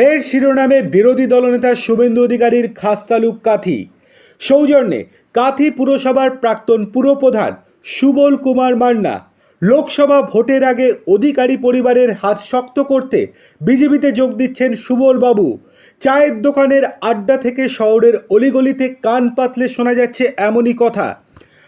ফের শিরোনামে বিরোধী দলনেতা শুভেন্দু অধিকারীর খাস্তালুক কাথি। সৌজন্যে কাথি পুরসভার প্রাক্তন পুরপ্রধান সুবল কুমার মান্না লোকসভা ভোটের আগে অধিকারী পরিবারের হাত শক্ত করতে বিজেপিতে যোগ দিচ্ছেন সুবল বাবু। চায়ের দোকানের আড্ডা থেকে শহরের অলিগলিতে কান পাতলে শোনা যাচ্ছে এমনই কথা।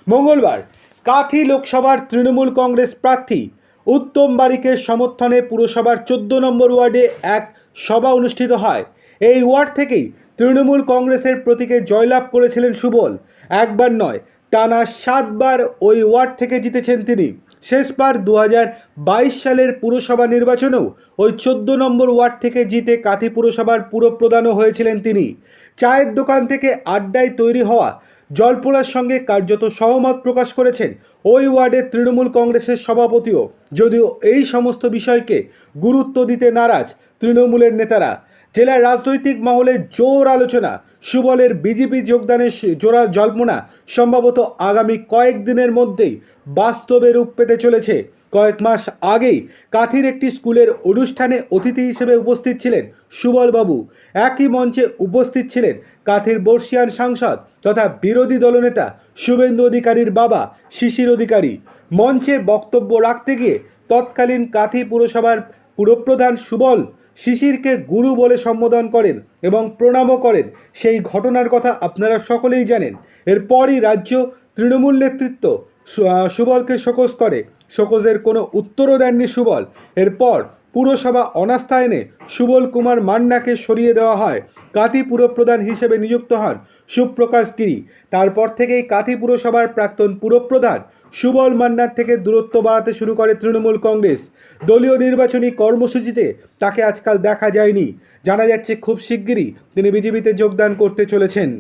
মঙ্গলবার কাথি লোকসভার তৃণমূল কংগ্রেস প্রার্থী উত্তম বারিকের সমর্থনে পুরসভার চোদ্দ নম্বর ওয়ার্ডে এক সভা অনুষ্ঠিত হয়। এই ওয়ার্ড থেকেই তৃণমূল কংগ্রেসের প্রতীকে জয়লাভ করেছিলেন সুবল। একবার নয়, টানা সাতবার ওই ওয়ার্ড থেকে জিতেছেন তিনি। শেষবার দু সালের পুরসভা নির্বাচনেও ওই চোদ্দ নম্বর ওয়ার্ড থেকে জিতে কাথি পুরসভার পুরপ্রধানও হয়েছিলেন তিনি। চায়ের দোকান থেকে আড্ডায় তৈরি হওয়া জল্পনার সঙ্গে কার্যত সহমত প্রকাশ করেছেন ওই ওয়ার্ডের তৃণমূল কংগ্রেসের সভাপতিও। যদিও এই সমস্ত বিষয়কে গুরুত্ব দিতে নারাজ তৃণমূলের নেতারা। জেলার রাজনৈতিক মহলে জোর আলোচনা, সুবলের বিজেপি যোগদানের জোড়ার জল্পনা, সম্ভবত আগামী কয়েকদিনের মধ্যেই বাস্তবে রূপ পেতে চলেছে। কয়েক মাস আগেই কাথির একটি স্কুলের অনুষ্ঠানে অতিথি হিসেবে উপস্থিত ছিলেন সুবলবাবু একই মঞ্চে উপস্থিত ছিলেন কাথির বর্ষিয়ান সাংসদ তথা বিরোধী দলনেতা শুভেন্দু অধিকারীর বাবা শিশির অধিকারী। মঞ্চে বক্তব্য রাখতে গিয়ে তৎকালীন কাথি পুরসভার পুরপ্রধান সুবল শিশিরকে গুরু বলে সম্বোধন করেন এবং প্রণামও করেন। সেই ঘটনার কথা আপনারা সকলেই জানেন। এরপরই রাজ্য তৃণমূল নেতৃত্ব সুবলকে শোকজ করে। শোকজের কোনো উত্তরও দেননি সুবল। এরপর পুরসভা অনাস্থা এনে সুবল কুমার মান্নাকে সরিয়ে দেওয়া হয়। কাথি পুরপ্রধান হিসেবে নিযুক্ত হন সুপ্রকাশ গিরি। তারপর থেকেই কাথি পুরসভার প্রাক্তন পুরপ্রধান সুবল মান্নার থেকে দূরত্ব বাড়াতে শুরু করে তৃণমূল কংগ্রেস। দলীয় নির্বাচনী কর্মসূচিতে তাকে আজকাল দেখা যায়নি। জানা যাচ্ছে, খুব শিগগিরই তিনি বিজেপিতে যোগদান করতে চলেছেন।